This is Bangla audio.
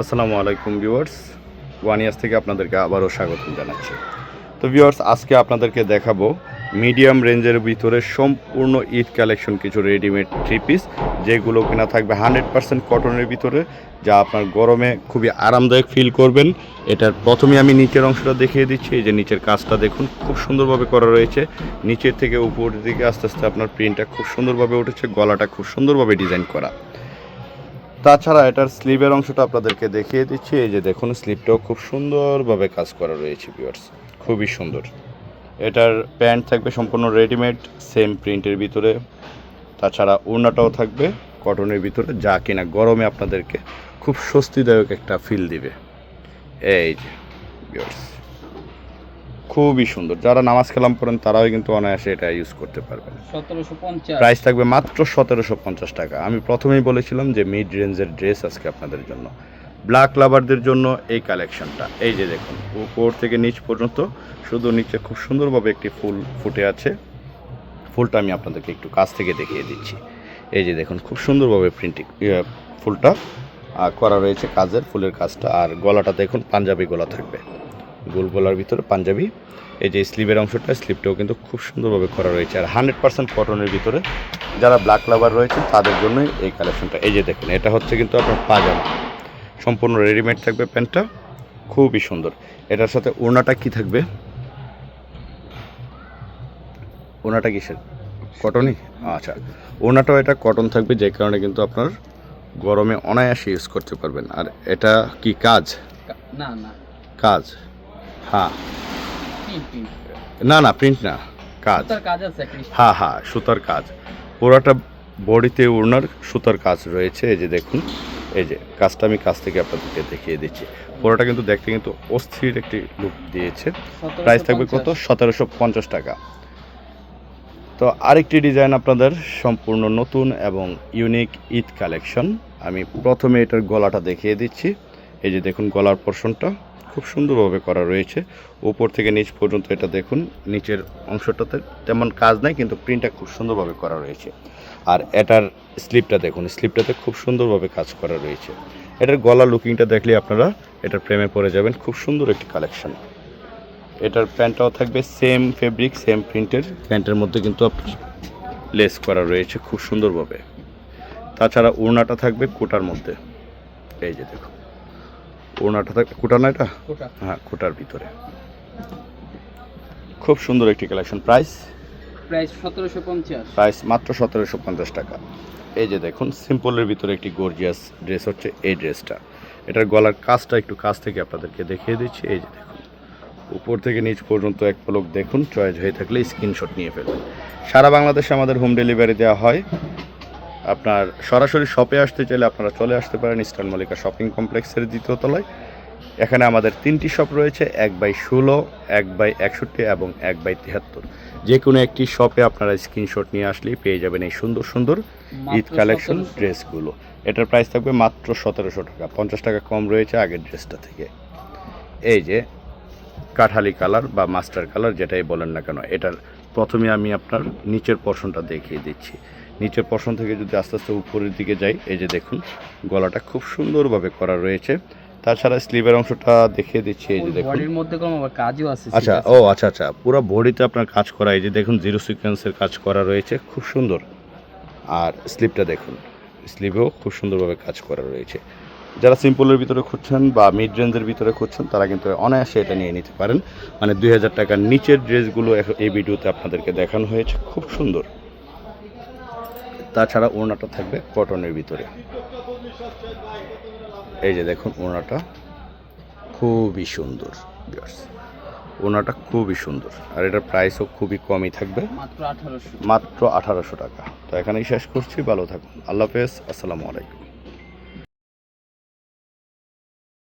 আসসালামু আলাইকুম ভিউয়ার্স। ওয়ান ইয়ার্স থেকে আপনাদেরকে আবারও স্বাগত জানাচ্ছি। তো ভিউয়ার্স, আজকে আপনাদেরকে দেখাবো মিডিয়াম রেঞ্জের ভিতরে সম্পূর্ণ ঈদ কালেকশন কিছু রেডিমেড থ্রি পিস যেগুলো কিনা থাকবে হান্ড্রেড পারসেন্ট কটনের ভিতরে, যা আপনার গরমে খুবই আরামদায়ক ফিল করবেন। এটার প্রথমে আমি নিচের অংশটা দেখিয়ে দিচ্ছি, এই যে নিচের কাজটা দেখুন, খুব সুন্দরভাবে করা রয়েছে। নিচের থেকে উপরের দিকে আস্তে আস্তে আপনার প্রিন্টটা খুব সুন্দরভাবে উঠেছে, গলাটা খুব সুন্দরভাবে ডিজাইন করা। তাছাড়া এটার স্লিভের অংশটা আপনাদেরকে দেখিয়ে দিচ্ছি। এই যে দেখুন স্লিভটাও খুব সুন্দরভাবে কাজ করা রয়েছে ভিউয়ার্স খুবই সুন্দর। এটার প্যান্ট থাকবে সম্পূর্ণ রেডিমেড সেম প্রিন্টের ভিতরে। তাছাড়া ওড়নাটাও থাকবে কটনের ভিতরে, যা কিনা গরমে আপনাদেরকে খুব স্বস্তিদায়ক একটা ফিল দিবে। এই যে ভিউয়ার্স খুবই সুন্দর। যারা নামাজ কালাম পড়েন তারাও কিন্তু অনায়াসে এটা ইউজ করতে পারবেন। প্রাইস থাকবে মাত্র সতেরোশো পঞ্চাশ টাকা। আমি প্রথমেই বলেছিলাম যে মিড রেঞ্জের ড্রেস আজকে আপনাদের জন্য। ব্ল্যাক লাভারদের জন্য এই কালেকশনটা এই যে দেখুন উপর থেকে নিচ পর্যন্ত শুধু নিচে খুব সুন্দরভাবে একটি ফুল ফুটে আছে। ফুলটা আমি আপনাদেরকে একটু কাছ থেকে দেখিয়ে দিচ্ছি। এই যে দেখুন খুব সুন্দরভাবে প্রিন্টিং ফুলটা করা রয়েছে কাজের ফুলের কাজটা। আর গলাটা দেখুন পাঞ্জাবি গলা থাকবে। গোল গলার ভিতরে পাঞ্জাবি। এই যে স্লিভের অংশটা স্লিভটাও কিন্তু খুব সুন্দরভাবে করা রয়েছে। আর হান্ড্রেড পার্সেন্ট কটনের ভিতরে যারা ব্ল্যাক লাভার রয়েছে তাদের জন্যই এই কালেকশনটা এই যে দেখুন এটা হচ্ছে কিন্তু আপনার পাজামা। সম্পূর্ণ রেডিমেড থাকবে প্যান্টটা। খুবই সুন্দর। এটার সাথে ওড়নাটা কি থাকবে? ওড়নাটা কিসের? কটনই? আচ্ছা। ওড়নাটাও এটা কটন থাকবে যে কারণে কিন্তু আপনার গরমে অনায়াসে ইউজ করতে পারবেন। আর এটা কি কাজ? না না। কাজ। হ্যাঁ। না না প্রিন্ট না কাজ। কাজ হ্যাঁ হ্যাঁ সুতার কাজ। পুরোটা বডিতে ওড়নার সুতার কাজ রয়েছে এই যে দেখুন। এই যে কাজটা আমি কাছ থেকে আপনাদেরকে দেখিয়ে দিচ্ছি। পুরোটা কিন্তু দেখতে কিন্তু অস্থির একটি লুক দিয়েছে। প্রাইস থাকবে কত? সতেরোশো পঞ্চাশ টাকা। তো আরেকটি ডিজাইন আপনাদের সম্পূর্ণ নতুন এবং ইউনিক ঈদ কালেকশন আমি প্রথমে এটার গলাটা দেখিয়ে দিচ্ছি। এই যে দেখুন গলার পোর্শনটা খুব সুন্দরভাবে করা রয়েছে। উপর থেকে নিচ পর্যন্ত এটা দেখুন, নিচের অংশটাতে তেমন কাজ নাই, কিন্তু প্রিন্টটা খুব সুন্দরভাবে করা রয়েছে। আর এটার স্লিপটা দেখুন স্লিপটাতে খুব সুন্দরভাবে কাজ করা রয়েছে। এটার গলা লুকিংটা দেখলে আপনারা এটার প্রেমে পড়ে যাবেন, খুব সুন্দর একটি কালেকশন এটার প্যান্টটাও থাকবে সেম ফেব্রিক সেম প্রিন্টের প্যান্টের মধ্যে কিন্তু আপনার লেস করা রয়েছে খুব সুন্দরভাবে। তাছাড়া ওড়নাটা থাকবে কোটার মধ্যে। এই যে দেখুন। ওড়নাটা থাকবে কোটা না এটা? হ্যাঁ কোটার ভিতরে। খুব সুন্দর একটি কালেকশন প্রাইস প্রাইস সতেরোশো পঞ্চাশ। প্রাইস মাত্র সতেরোশো পঞ্চাশ টাকা। এই যে দেখুন সিম্পলের ভিতরে একটি গর্জিয়াস ড্রেস হচ্ছে এই ড্রেসটা এটার গলার কাজটা একটু কাছ থেকে আপনাদেরকে দেখিয়ে দিচ্ছি। এই যে দেখুন উপর থেকে নিচ পর্যন্ত এক পলক দেখুন। চয়েস হয়ে থাকলে স্ক্রিনশট নিয়ে ফেলবেন সারা বাংলাদেশে আমাদের হোম ডেলিভারি দেওয়া হয়। আপনার সরাসরি শপে আসতে চাইলে আপনারা চলে আসতে পারেন ইস্টার্ন মল্লিকা শপিং কমপ্লেক্সের দ্বিতীয় তলায়। এখানে আমাদের তিনটি শপ রয়েছে এক বাই ষোলো এক বাই একষট্টি এবং এক বাই তিয়াত্তর যে কোনো একটি শপে আপনারা স্ক্রিনশট নিয়ে আসলেই পেয়ে যাবেন এই সুন্দর সুন্দর ঈদ কালেকশন ড্রেসগুলো। এটার প্রাইস থাকবে মাত্র সতেরোশো টাকা পঞ্চাশ টাকা কম রয়েছে আগের ড্রেসটা থেকে। এই যে কাঠালি কালার বা মাস্টার কালার যেটাই বলেন না কেন এটার প্রথমে আমি আপনার নিচের পর্শনটা দেখিয়ে দিচ্ছি। নিচের পর্শন থেকে যদি আস্তে আস্তে উপরের দিকে যাই এই যে দেখুন গলাটা খুব সুন্দরভাবে করা রয়েছে। তাছাড়া স্লিভের অংশটা দেখিয়ে দিচ্ছি এই যে দেখুন। বডির মধ্যে কোনো কাজও আছে আচ্ছা ও আচ্ছা আচ্ছা পুরো বডিতে আপনার কাজ করা এই যে দেখুন জিরো সিকোয়েন্সের কাজ করা রয়েছে খুব সুন্দর। আর স্লিপটা দেখুন স্লিভেও খুব সুন্দরভাবে কাজ করা রয়েছে। যারা সিম্পলের ভিতরে খুঁজছেন বা মিড রেঞ্জের ভিতরে খুঁজছেন তারা কিন্তু অনায়াসে এটা নিয়ে নিতে পারেন। মানে দুই হাজার টাকার নিচের ড্রেসগুলো এই ভিডিওতে আপনাদেরকে দেখানো হয়েছে খুব সুন্দর। তাছাড়া ওড়নাটা থাকবে কটনের ভিতরে। এই যে দেখুন ওড়নাটা। খুবই সুন্দর। ওনাটা খুবই সুন্দর। আর এটার প্রাইসও খুবই কমই থাকবে। মাত্র আঠারোশো। মাত্র আঠারোশো টাকা। তো এখানেই শেষ করছি। ভালো থাকুন। আল্লাহ হাফেজ। আসসালামু আলাইকুম।